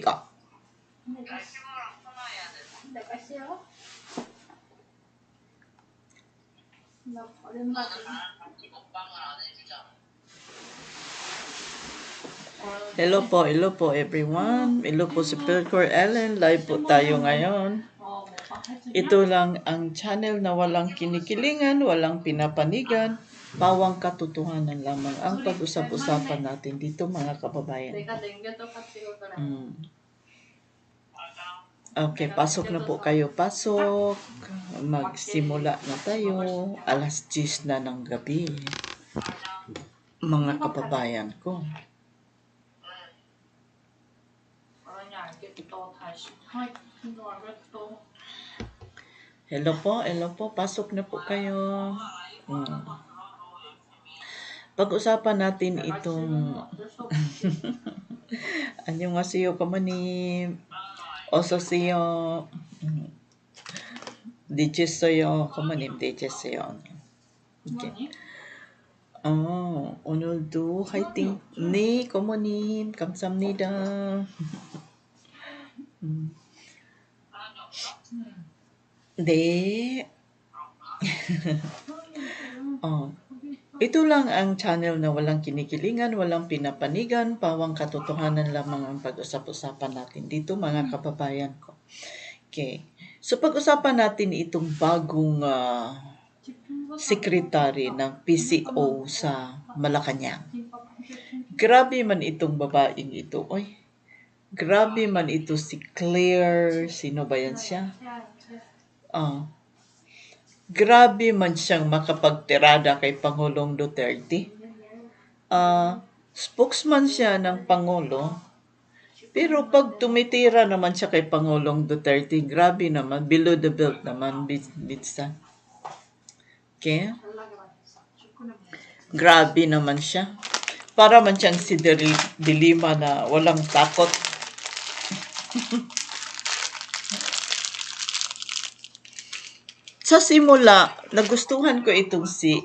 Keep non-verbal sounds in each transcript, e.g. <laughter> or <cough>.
か 나가시요. 나 오랜만에. Hello po, hello po everyone. Hello po si Pilcor Ellen. Live po tayo ngayon. 어, 뭐가 해주냐? Ito lang ang channel na walang kinikilingan, walang pinapanigan, Pawang katotohanan lamang ang pag-usap-usapan natin dito mga kababayan. Mm. Okay, pasok na po kayo. Pasok. Magsimula na tayo. Alas 10 na ng gabi. Mga kababayan ko. Hello po, hello po. Pasok na po kayo. Mm. Pag-usapan natin itong 어쩔 수 없지. 안녕하세요, 가마님. 어서오세요. 음. 늦었어요, 가마님. 늦었어요. 이렇게. 어, 오늘도 화이팅. 네, 고모님. 감사합니다. 음. 네. 어, ito lang ang channel na walang kinikilingan, walang pinapanigan, pawang katotohanan lamang ang pag-usap-usapan natin dito mga kababayan ko. Okay. So pag-usapan natin itong bagong ah, sekretary ng PCO sa Malacanang. Grabe man itong babaeng ito. Oy, grabe man ito si Claire. Sino ba yan siya? Ah grabe man siyang makapagtirada kay Pangulong Duterte. Uh, spokesman siya ng Pangulo, pero pag tumitira naman siya kay Pangulong Duterte, grabe naman, below the belt naman, bitsa. Okay? Grabe naman siya. Para man siyang si Dilima na walang takot. <laughs> Sa simula, nagustuhan ko itong si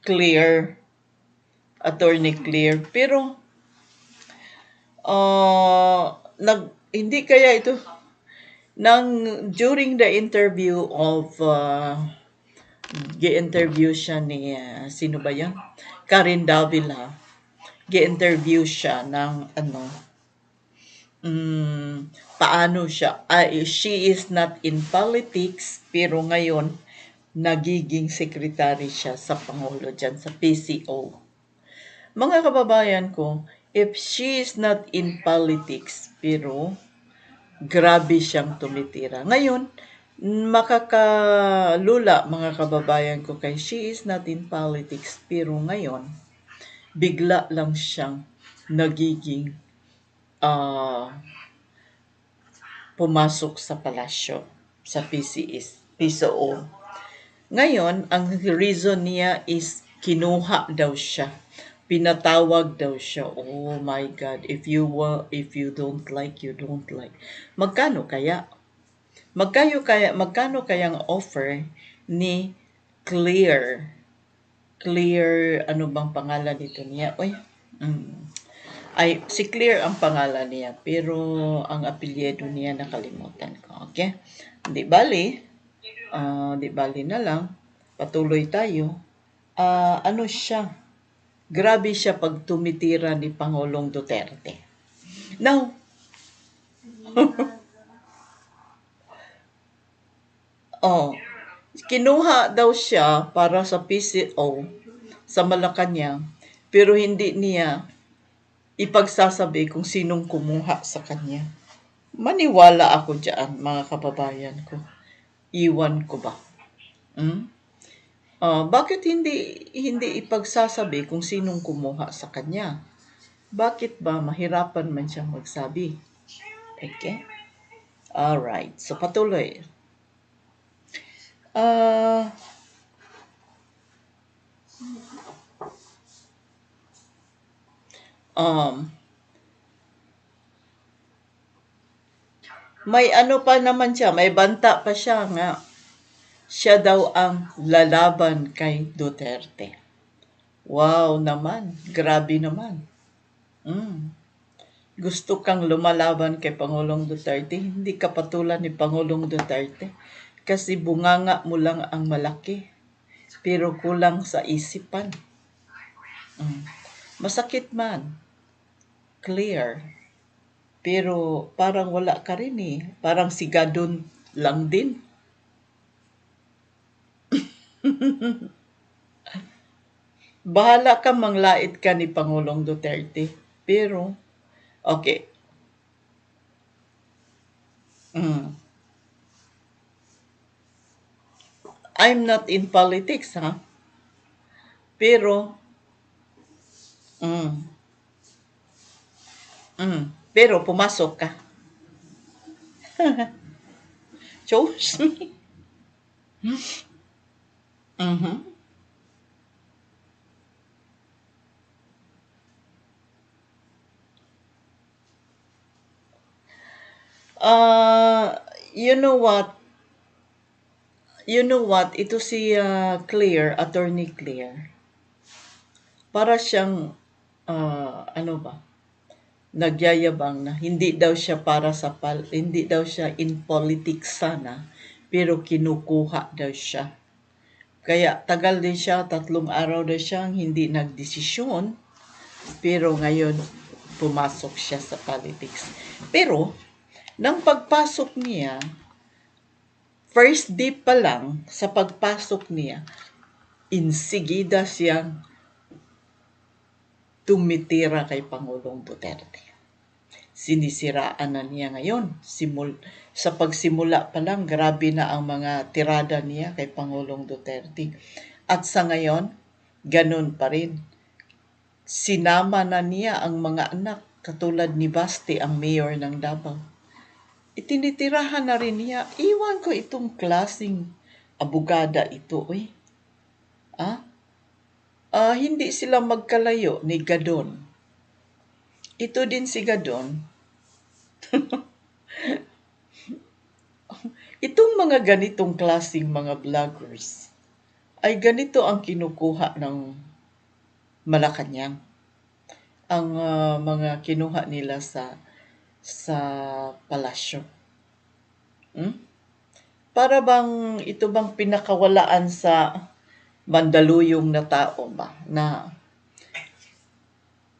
Clear, Attorney Clear, pero uh, nag, hindi kaya ito, nang during the interview of uh, gi-interview siya ni ah, sino ba 'yan? Karen Davila. Gi-interview siya ng ano mm, paano siya ay she is not in politics pero ngayon nagiging secretary siya sa pangulo diyan sa PCO. Mga kababayan ko, if she is not in politics pero grabe siyang tumitira. Ngayon, makakalula mga kababayan ko kay she is not in politics pero ngayon bigla lang siyang nagiging ah, pumasok sa palasyo sa PCS, PCO. Ngayon, ang reason niya is kinuha daw siya. Pinatawag daw siya. Oh my God. If you wa- if you don't like, you don't like. Magkano kaya? Magkano kaya magkano kayang offer ni Clear? Clear ano bang pangalan nito niya? Oy. Mm. Ay si Clear ang pangalan niya pero ang apelyido niya nakalimutan ko. Okay? Di bali. ah, di bali na lang. Patuloy tayo. Ah, ano siya? Grabe siya pag tumitira ni Pangulong Duterte. Now, <laughs> Oh, kinuha daw siya para sa PCO sa Malacanang, pero hindi niya ipagsasabi kung sinong kumuha sa kanya. Maniwala ako diyan, mga kababayan ko. Iwan ko ba? Hmm? Ah, bakit hindi hindi ipagsasabi kung sinong kumuha sa kanya? Bakit ba mahirapan man siyang magsabi? Okay? Alright. So, patuloy. Ah. Um, may ano pa naman siya, may banta pa siya nga. Siya daw ang lalaban kay Duterte. Wow naman, grabe naman. Mm. gusto kang lumalaban kay Pangulong Duterte, hindi ka patulan ni Pangulong Duterte. Kasi bunganga mo lang ang malaki, pero kulang sa isipan. Mm. Masakit man. Clear. Pero parang wala ka rin eh. Parang sigadon lang din. <laughs> Bahala ka manglait ka ni Pangulong Duterte. Pero, okay. Mm. I'm not in politics, ha? Pero, mm, mm, pero pumasok ka. <laughs> Chose me. <laughs> Mhm. Uh, you know what? You know what? Ito si uh, Claire, Attorney Claire. Para siyang, uh, ano ba? Nagyayabang na hindi daw siya para sa pal, hindi daw siya in politics sana, pero kinukuha daw siya. Kaya tagal din siya, tatlong araw daw siyang hindi nagdesisyon, pero ngayon pumasok siya sa politics. Pero, nang pagpasok niya, first day pa lang sa pagpasok niya, insigida siyang tumitira kay Pangulong Duterte. Sinisiraan na niya ngayon. Simul sa pagsimula pa lang, grabe na ang mga tirada niya kay Pangulong Duterte. At sa ngayon, ganun pa rin. Sinama na niya ang mga anak, katulad ni Basti, ang mayor ng Davao itinitirahan na rin niya. Iwan ko itong klasing abogada ito, eh. Ah? Ah, hindi sila magkalayo ni Gadon. Ito din si Gadon. <laughs> Itong mga ganitong klasing mga vloggers ay ganito ang kinukuha ng Malacanang. Ang uh, mga kinuha nila sa sa palasyo. Hmm? Para bang ito bang pinakawalaan sa mandaluyong na tao ba na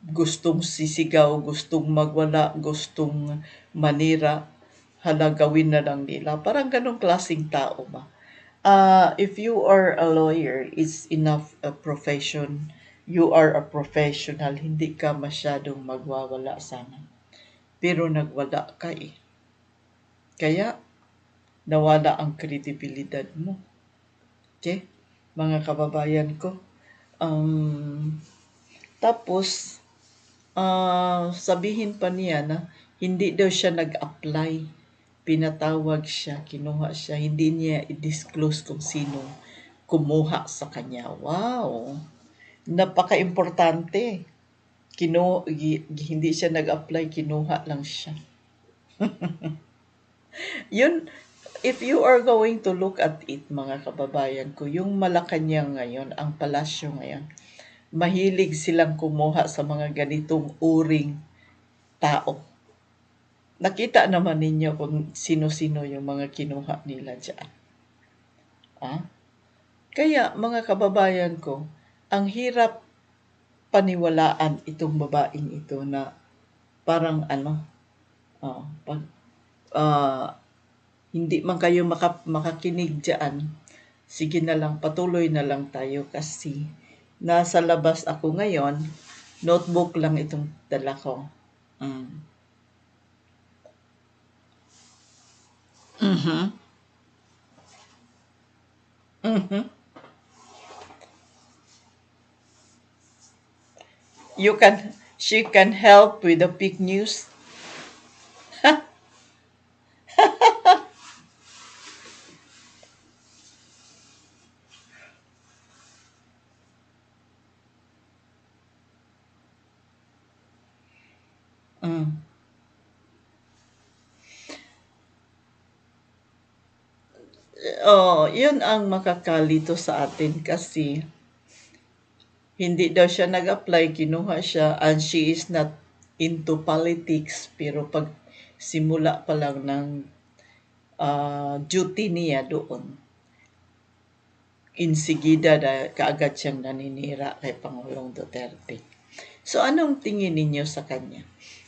gustong sisigaw, gustong magwala, gustong manira, halagawin na lang nila. Parang ganong klaseng tao ba? Uh, if you are a lawyer, it's enough a profession. You are a professional. Hindi ka masyadong magwawala sana pero nagwala ka eh. Kaya, nawala ang kredibilidad mo. Okay? Mga kababayan ko. Um, tapos, uh, sabihin pa niya na hindi daw siya nag-apply. Pinatawag siya, kinuha siya. Hindi niya i-disclose kung sino kumuha sa kanya. Wow! Napaka-importante kinu hindi siya nag-apply, kinuha lang siya. <laughs> Yun, if you are going to look at it, mga kababayan ko, yung Malacanang ngayon, ang palasyo ngayon, mahilig silang kumuha sa mga ganitong uring tao. Nakita naman ninyo kung sino-sino yung mga kinuha nila dyan. Ah? Kaya, mga kababayan ko, ang hirap paniwalaan itong babaeng ito na parang ano, uh, pag, uh, hindi man kayo maka, makakinig dyan, sige na lang, patuloy na lang tayo kasi nasa labas ako ngayon, notebook lang itong dala ko. Mm. Mm-hmm. Mm-hmm. you can she can help with the big news. Mm. Oh, yun ang makakalito sa atin kasi hindi daw siya nag-apply, kinuha siya, and she is not into politics pero pag simula pa lang ng ah, duty niya doon, insigida na kaagad siyang naninira kay Pangulong Duterte. So anong tingin ninyo sa kanya?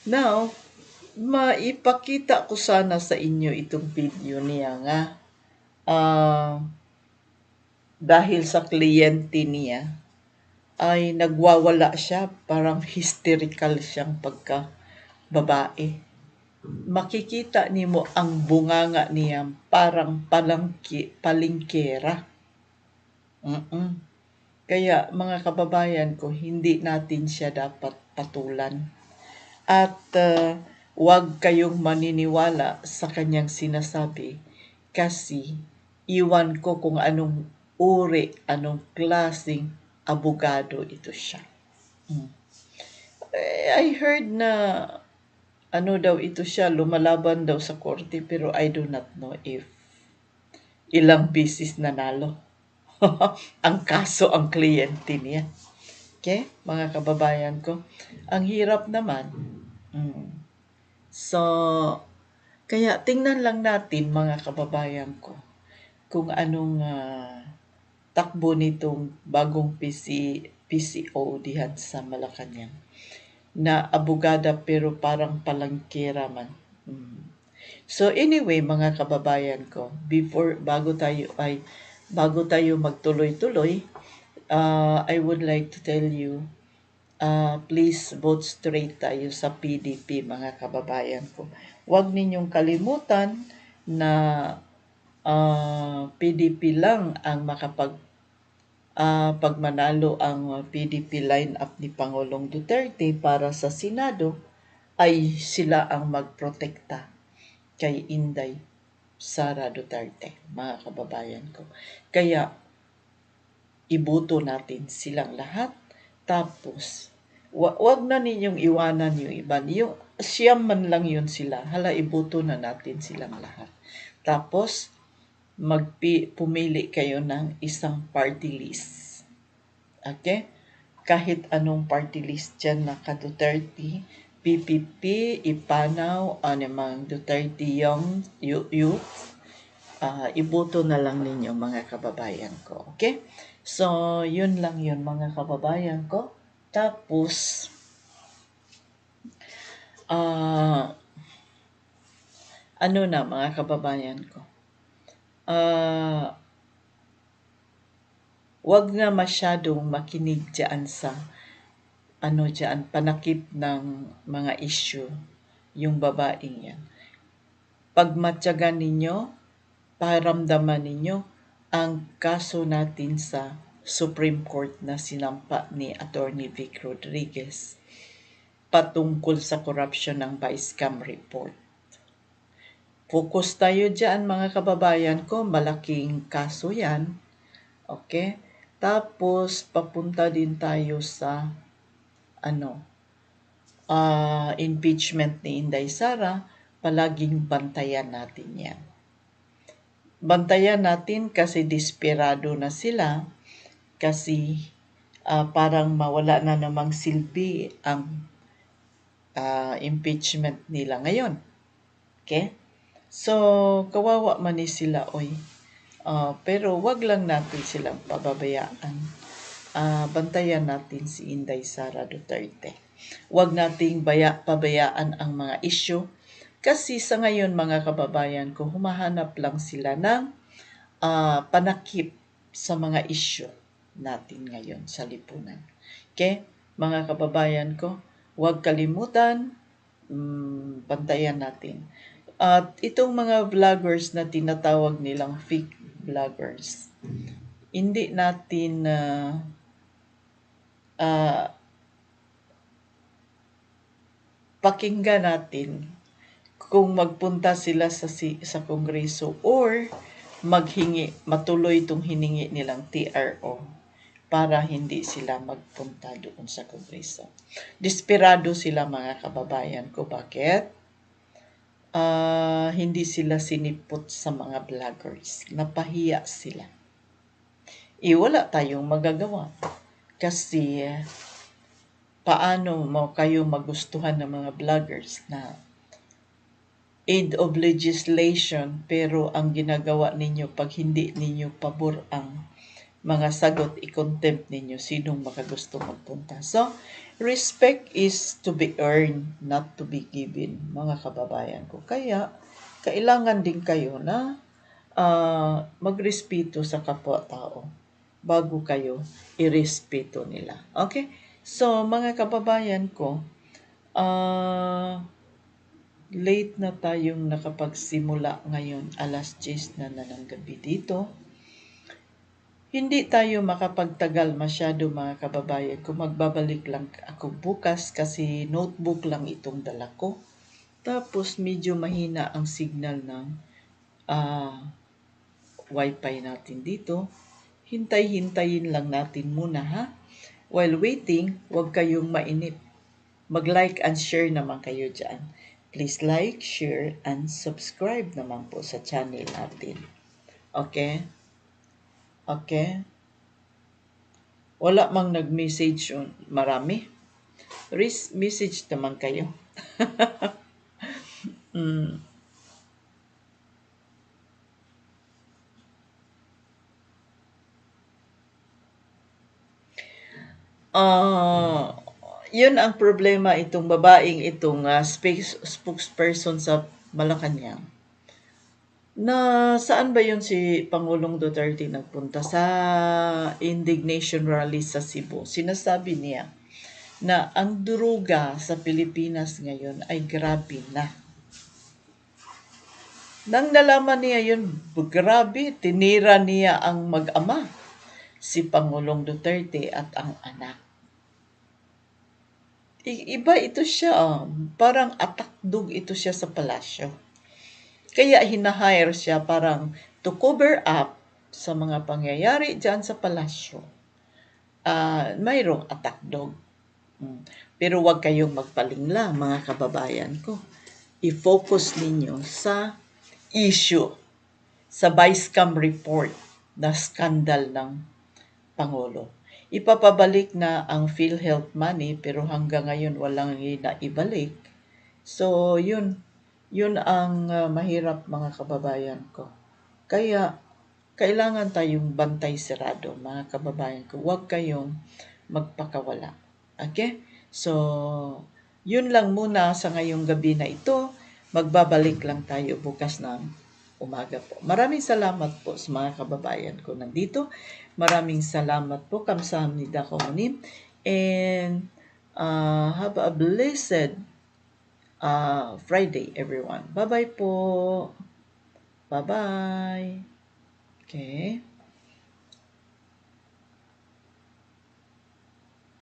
Now, maipakita ko sana sa inyo itong video niya nga ah, dahil sa kliyente niya ay nagwawala siya, parang hysterical siyang pagka babae. Makikita nimo ang bunganga niya parang palangki, palingkera. Mm-mm. Kaya mga kababayan ko, hindi natin siya dapat patulan. At uh, huwag kayong maniniwala sa kanyang sinasabi kasi iwan ko kung anong uri, anong klaseng abogado ito siya. Mm. Eh, I heard na ano daw ito siya, lumalaban daw sa korte pero I do not know if ilang bisis nanalo. <laughs> ang kaso ang kliyente niya. Okay, mga kababayan ko. Ang hirap naman. Mm. So, kaya tingnan lang natin mga kababayan ko kung anong ah, takbo nitong bagong PC, PCO dihan sa Malacanang na abogada pero parang palangkera man. Mm. So anyway, mga kababayan ko, before bago tayo ay bago tayo magtuloy-tuloy, uh, I would like to tell you uh, please vote straight tayo sa PDP mga kababayan ko. Huwag ninyong kalimutan na uh, PDP lang ang makapag uh, pagmanalo ang PDP line-up ni Pangulong Duterte para sa Senado ay sila ang magprotekta kay Inday Sara Duterte, mga kababayan ko. Kaya, ibuto natin silang lahat. Tapos, wa- wag na ninyong iwanan yung iba. Yung, siyam man lang yun sila. Hala, ibuto na natin silang lahat. Tapos, magpi, pumili kayo ng isang party list. Okay? Kahit anong party list dyan na ka Duterte, PPP, Ipanaw, Animang Duterte Young Youth, uh, iboto na lang ninyo mga kababayan ko. Okay? So, yun lang yun mga kababayan ko. Tapos, uh, ano na mga kababayan ko. Uh, wag nga masyadong makinig dyan sa ano dyan, panakip ng mga issue yung babaeng yan. Pagmatyagan ninyo, paramdaman ninyo ang kaso natin sa Supreme Court na sinampa ni Attorney Vic Rodriguez patungkol sa corruption ng Vice Cam report. Focus tayo dyan mga kababayan ko, malaking kaso yan. Okay? Tapos, papunta din tayo sa ano, uh, impeachment ni Inday Sara, palaging bantayan natin yan. Bantayan natin kasi desperado na sila kasi uh, parang mawala na namang silbi ang uh, impeachment nila ngayon. Okay? So, kawawa man ni sila, oy. Uh, pero wag lang natin silang pababayaan uh, bantayan natin si Inday Sara Duterte. Huwag nating baya, pabayaan ang mga isyu kasi sa ngayon mga kababayan ko, humahanap lang sila ng uh, panakip sa mga isyu natin ngayon sa lipunan. Okay? Mga kababayan ko, huwag kalimutan, um, bantayan natin. At itong mga vloggers na tinatawag nilang fake vloggers, hindi natin uh, uh, pakinggan natin kung magpunta sila sa sa kongreso or maghingi matuloy itong hiningi nilang TRO para hindi sila magpunta doon sa kongreso. Desperado sila mga kababayan ko. Bakit? Uh, hindi sila sinipot sa mga vloggers. Napahiya sila. E wala tayong magagawa kasi paano mo kayo magustuhan ng mga vloggers na aid of legislation pero ang ginagawa ninyo pag hindi ninyo pabor ang mga sagot i-contempt ninyo sinong makagusto magpunta. So, respect is to be earned, not to be given, mga kababayan ko. Kaya, kailangan din kayo na uh, magrespeto sa kapwa-tao bago kayo irespeto nila. Okay? So, mga kababayan ko, uh, late na tayong nakapagsimula ngayon, alas 10 na na ng gabi dito. Hindi tayo makapagtagal masyado mga kababayan kung magbabalik lang ako bukas kasi notebook lang itong dala ko. Tapos medyo mahina ang signal ng uh, wifi natin dito. Hintay-hintayin lang natin muna ha. While waiting, huwag kayong mainip. Mag-like and share naman kayo dyan. Please like, share, and subscribe naman po sa channel natin. Okay? Okay? Wala mang nag-message. Marami. Res- message naman kayo. <laughs> mm. Uh, yun ang problema itong babaeng itong uh, space, spokesperson sa Malacanang. Na saan ba yun si Pangulong Duterte nagpunta? Sa indignation rally sa Cebu. Sinasabi niya na ang duruga sa Pilipinas ngayon ay grabe na. Nang nalaman niya yun, grabe, tinira niya ang mag-ama, si Pangulong Duterte at ang anak iba ito siya, oh. parang atakdog ito siya sa palasyo. Kaya hinahire siya parang to cover up sa mga pangyayari dyan sa palasyo. Uh, mayroong atakdog. Hmm. Pero huwag kayong magpalingla, mga kababayan ko. I-focus ninyo sa issue, sa Vice Cam report na skandal ng Pangulo ipapabalik na ang PhilHealth money pero hanggang ngayon walang ibalik. So, yun. Yun ang uh, mahirap mga kababayan ko. Kaya, kailangan tayong bantay sirado mga kababayan ko. Huwag kayong magpakawala. Okay? So, yun lang muna sa ngayong gabi na ito. Magbabalik lang tayo bukas ng umaga po. Maraming salamat po sa mga kababayan ko nandito. Maraming salamat po. Kamsahamnida ko munim. And uh, have a blessed uh, Friday, everyone. Bye-bye po. Bye-bye. Okay.